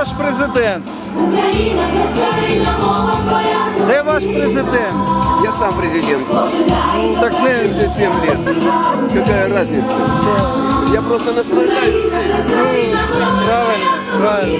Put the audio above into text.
ваш президент? Україна краса рідна мова твоя Де ваш президент? Я сам президент. Ну так не 77 лет. Какая разница? Я просто наслаждаюсь ну, правильно, правильно.